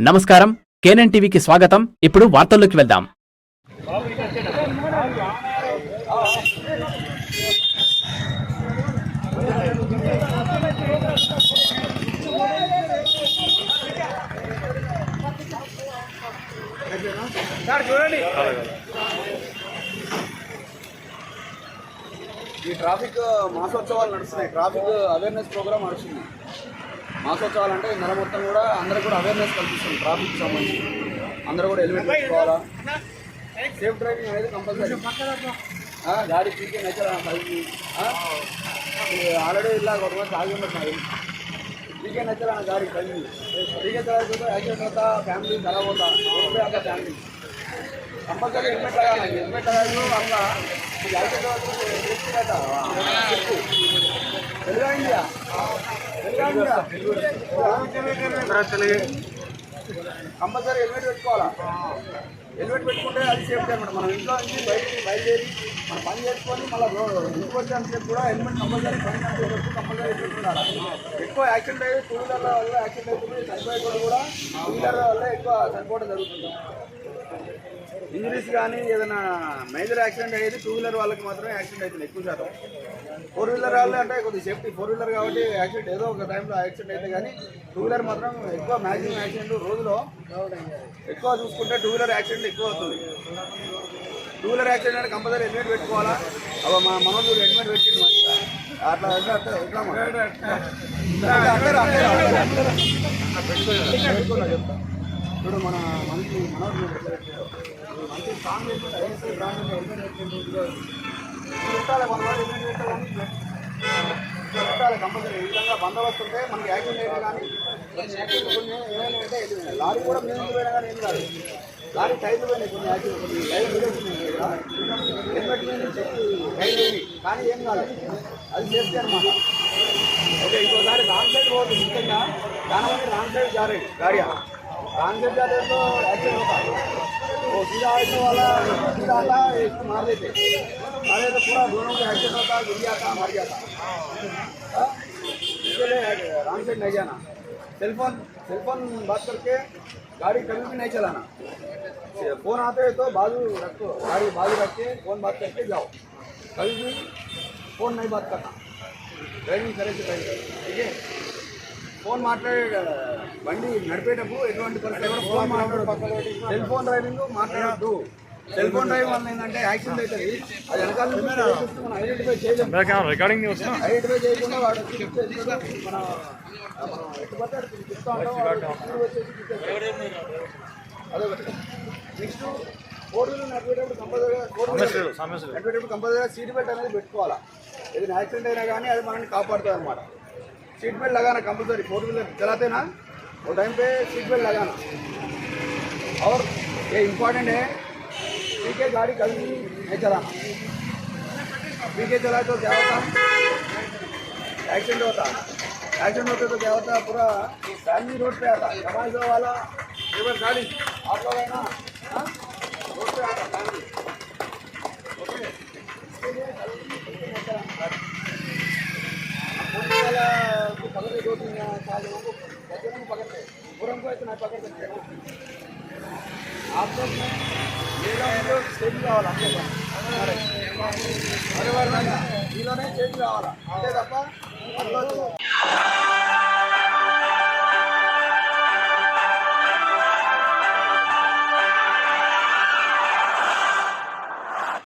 నమస్కారం. కేనన్ టీవీకి స్వాగతం. ఇప్పుడు వార్తల్లోకి వెళ్దాం. ఈ ట్రాఫిక్ మాసోత్సవాలు నడుస్తున్నాయి. ట్రాఫిక్ అవేర్నెస్ ప్రోగ్రామ్ నడుస్తుంది. మాసోత్సవాలు అంటే ఈ నెల మొత్తం కూడా అందరూ కూడా అవేర్నెస్ కల్పిస్తుంది ట్రాఫిక్ సంబంధించి. అందరూ కూడా హెల్మెట్ పెట్టుకోవాలా? సేఫ్ డ్రైవింగ్ అనేది కంపల్సరీ గాడి పీకే నేచర్ పైకి ఆల్రెడీ ఇలా కొంతమంది తాగి ఉన్నట్టున్నారు పీకే నేచర్ అన్న గాడి పైకి పీకే తర్వాత యాక్సిడెంట్ అవుతా ఫ్యామిలీ అవుతా. రోడ్డు అంతా ఫ్యామిలీ కంపల్సరీ హెల్మెట్ లాగాలి హెల్మెట్ లాగాలి అంగా యాక్సిడెంట్ అవుతుంది తెలుగు కంపల్సరీ హెల్మెట్ పెట్టుకోవాలా? హెల్మెట్ పెట్టుకుంటే అది సేఫ్టీ అనమాట మనం ఇంట్లో నుంచి బయటికి బయలుదేరి మనం పని చేసుకొని మళ్ళీ ఇంటికి వచ్చేంతసేపు కూడా హెల్మెట్ కంపల్సరీ పని చేసేటప్పుడు కంపల్సరీ హెల్మెట్ ఉండాలి? ఎక్కువ యాక్సిడెంట్ అయ్యి టూ వీలర్ల వల్ల యాక్సిడెంట్ అవుతుంది చనిపోయేటప్పుడు కూడా టూ వీలర్ వల్ల ఎక్కువ చనిపోవడం జరుగుతుంది. ఇంజరీస్ కానీ ఏదైనా మేజర్ యాక్సిడెంట్ అయ్యేది టూ వీలర్ వాళ్ళకి మాత్రమే యాక్సిడెంట్ అవుతుంది ఎక్కువ శాతం. ఫోర్ వీలర్ వాళ్ళు అంటే కొద్దిగా సేఫ్టీ ఫోర్ వీలర్ కాబట్టి యాక్సిడెంట్ ఏదో ఒక టైంలో యాక్సిడెంట్ అయితే కానీ టూ వీలర్ మాత్రం ఎక్కువ మ్యాక్సిమం యాక్సిడెంట్ రోజులో ఎక్కువ చూసుకుంటే టూ వీలర్ యాక్సిడెంట్ ఎక్కువ అవుతుంది. టూ వీలర్ యాక్సిడెంట్ అంటే కంపల్సరీ హెల్మెట్ పెట్టుకోవాలా? అవ మా మనోడు హెల్మెట్ మంచిగా అట్లా పెట్టుకోవాలి చెప్తా. ఇప్పుడు మన మంచి మనోడు ఎట్లా కంపల్సరీ ఈ విధంగా బందోబస్తు ఉంటే మనకి యాక్సిడెంట్ అయినా కానీ ఏమైనా ఉంటే లారీ కూడా మేము పోయినా కానీ ఏం కాదు లారీ టైర్లు పోయినాయి కొన్ని యాక్సిడెంట్ కొన్ని లైవ్ హెల్మెట్ మీద కానీ ఏం కాదు అది సేఫ్టీ అనమాట ఓకే ఇంకోసారి రాంగ్ సైడ్ పోతుంది ముఖ్యంగా చాలా మంది రాంగ్ సైడ్ జారే గాడియా धान जब जाते तो ऐसे होता वो सीधा आता है इसको मार देते अरे दोनों का ऐसे होता गिर जाता मर जाता इसलिए राम से नहीं जाना सेलफोन सेलफोन बात करके गाड़ी कभी भी नहीं चलाना फ़ोन आते हैं तो बाजू रखो गाड़ी बाजू रख के फ़ोन बात करके जाओ कभी भी फ़ोन नहीं बात करना ड्राइविंग करे से पहले ठीक है। ఫోన్ మాట్లాడే బండి నడిపేటప్పుడు ఎటువంటి పరిస్థితి కూడా ఫోన్ మాట్లాడదు సెల్ ఫోన్ డ్రైవింగ్ మాట్లాడద్దు. సెల్ ఫోన్ డ్రైవింగ్ వల్ల ఏంటంటే యాక్సిడెంట్ అవుతుంది. అది వెనకాల మనం ఐడెంటిఫై చేయలేము రికార్డింగ్ ఐడెంటిఫై చేయకుండా వాడు చెప్తే మన ఎట్టుబడితే నెక్స్ట్ ఫోర్ వీలర్ నడిపేటప్పుడు కంపల్సరీగా ఫోర్ వీలర్ నడిపేటప్పుడు కంపల్సరీగా సీట్ బెల్ట్ అనేది పెట్టుకోవాలా. ఏదైనా యాక్సిడెంట్ అయినా కానీ అది మనల్ని కాపాడుతుంది అనమాట सीट बेल्ट लगाना कंपलसरी फोर व्हीलर चलाते ना, वो टाइम पे सीट बेल्ट लगाना। और ये इम्पोर्टेंट है, ठीक है, गाड़ी कभी नहीं चलाना। पी के चलाए तो क्या होता? एक्सीडेंट होता। एक्सीडेंट होते तो क्या होता? पूरा फैमिली रोड पे आता। समाज वाला गाड़ी, आप लोग है ना? స్టేజ్ కావాలి అంతే మరి. వారు మీలోనే స్టేజ్ కావాలా? అంతే తప్ప అందులో